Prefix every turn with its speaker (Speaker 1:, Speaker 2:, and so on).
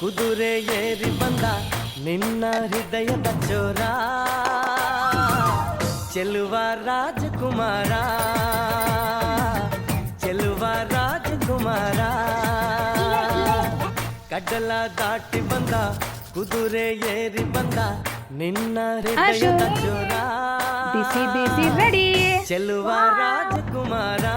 Speaker 1: ಕುದುರೆ ಏರಿ ಬಂದ ನಿನ್ನ ಹೃದಯದ ಚೋರ ಚೆಲುವ ರಾಜಕುಮಾರ ಚೆಲುವ ರಾಜಕುಮಾರ ಕಡಲ ದಾಟಿ ಬಂದ ಕುದುರೆ ಏರಿ ಬಂದ ನಿನ್ನ ಹೃದಯದ ಚೋರ
Speaker 2: ಬಿಸಿ ಬಿಸಿ
Speaker 1: ಚೆಲುವ ರಾಜಕುಮಾರ